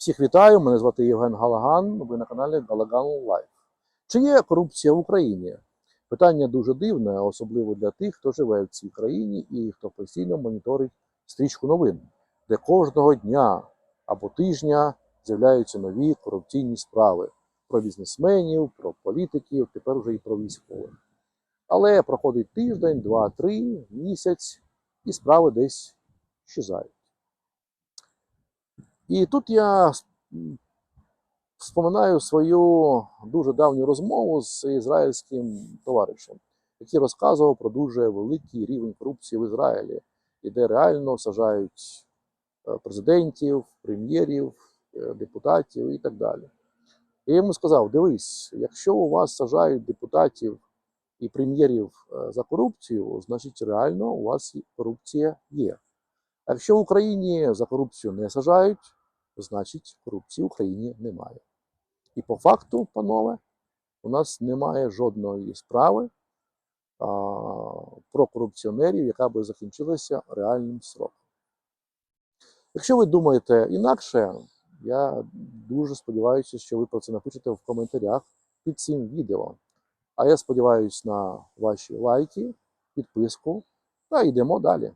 Всіх вітаю, мене звати Євген Галаган. Ви на каналі Галаган Лайф. Чи є корупція в Україні? Питання дуже дивне, особливо для тих, хто живе в цій країні і хто постійно моніторить стрічку новин, де кожного дня або тижня з'являються нові корупційні справи про бізнесменів, про політиків, тепер вже і про військових. Але проходить тиждень, два, три, місяць, і справи десь щезають. І тут я вспоминаю свою дуже давню розмову з ізраїльським товаришем, який розказував про дуже великий рівень корупції в Ізраїлі, і де реально сажають е, президентів, прем'єрів, е, депутатів і так далі. Я йому сказав: дивись, якщо у вас сажають депутатів і прем'єрів е, за корупцію, значить реально у вас корупція є. А якщо в Україні за корупцію не сажають, значить корупції в Україні немає. І по факту, панове, у нас немає жодної справи а, про корупціонерів, яка би закінчилася реальним сроком. Якщо ви думаєте інакше, я дуже сподіваюся, що ви про це напишете в коментарях під цим відео. А я сподіваюся на ваші лайки, підписку та йдемо далі.